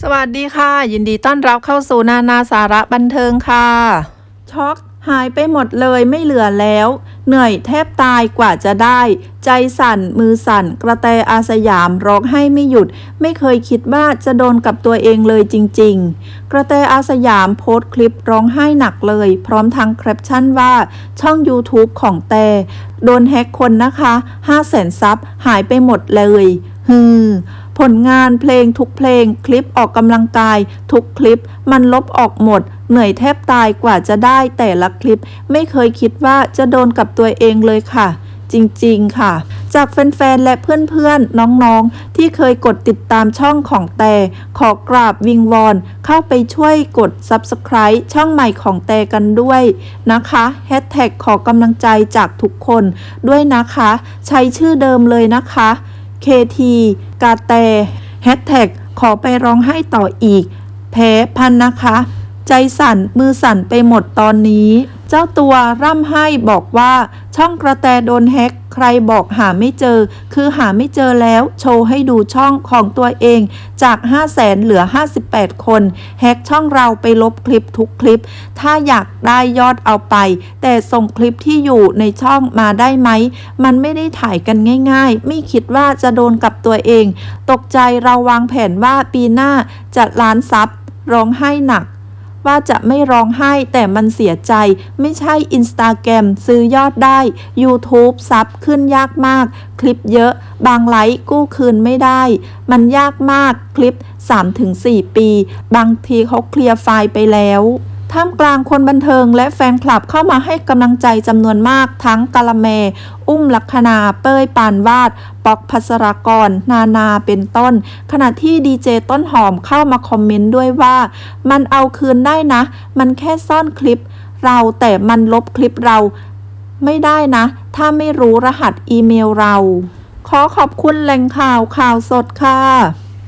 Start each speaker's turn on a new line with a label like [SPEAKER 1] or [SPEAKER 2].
[SPEAKER 1] สวัสดีค่ะ ยินดีต้อนรับเข้าสู่นานาสาระบันเทิงค่ะ ช็อกหายไปหมดเลยไม่เหลือแล้ว เหนื่อยแทบตายกว่าจะได้ ใจสั่น มือสั่น กระแตอาสยามร้องไห้ไม่หยุด ไม่เคยคิดว่าจะโดนกับตัวเองเลยจริง ๆ กระแตอาสยามโพสต์คลิปร้องไห้หนักเลย พร้อมทั้งแคปชั่นว่า ช่อง YouTube ของแต่โดนแฮกคนนะคะ 5 0 0แสนซับหายไปหมดเลยฮือ ผลงานเพลงทุกเพลง คลิปออกกำลังกาย ทุกคลิป มันลบออกหมด เหนื่อยแทบตายกว่าจะได้แต่ละคลิป ไม่เคยคิดว่าจะโดนกับตัวเองเลยค่ะจริงๆ ค่ะ จากแฟนๆ และเพื่อนๆ น้องๆ ที่เคยกดติดตามช่องของแต่ ขอกราบวิงวอน เข้าไปช่วยกด Subscribe ช่องใหม่ของแต่กันด้วยนะคะแฮชแท็กขอกำลังใจจากทุกคนด้วยนะคะ ใช้ชื่อเดิมเลยนะคะ KT กาแตแฮชแท็กขอไปร้องไห้ต่ออีก แพ้พันนะคะ ใจสั่นมือสั่นไปหมดตอนนี้ เจ้าตัวร่ำไห้บอกว่าช่องกระแตโดนแฮกใครบอกหาไม่เจอ คือหาไม่เจอแล้ว โชว์ให้ดูช่องของตัวเอง จาก 5 0 0แสนเหลือ 58 คนแฮกช่องเราไปลบคลิปทุกคลิป ถ้าอยากได้ยอดเอาไป แต่ส่งคลิปที่อยู่ในช่องมาได้ไหม มันไม่ได้ถ่ายกันง่าย ๆ ไม่คิดว่าจะโดนกับตัวเอง ตกใจเราวางแผนว่าปีหน้าจะล้านซับร้องไห้หนัก ว่าจะไม่ร้องไห้แต่มันเสียใจ ไม่ใช่อินสตาแกรมซื้อยอดได้ YouTube ซับขึ้นยากมาก คลิปเยอะ บางไลค์กู้คืนไม่ได้ มันยากมากคลิป 3-4 ปี บางทีเขาเคลียร์ไฟล์ไปแล้ว ท่ามกลางคนบันเทิงและแฟนคลับเข้ามาให้กำลังใจจำนวนมากทั้งกาละแมอุ้มลักษณา เป้ยปานวาด ป๊อกพัสรากร นานาเป็นต้น ขณะที่ดีเจต้นหอมเข้ามาคอมเมนต์ด้วยว่า มันเอาคืนได้นะ มันแค่ซ่อนคลิป เราแต่มันลบคลิปเรา ไม่ได้นะ ถ้าไม่รู้รหัสอีเมลเรา ขอขอบคุณแหล่งข่าวข่าวสดค่ะ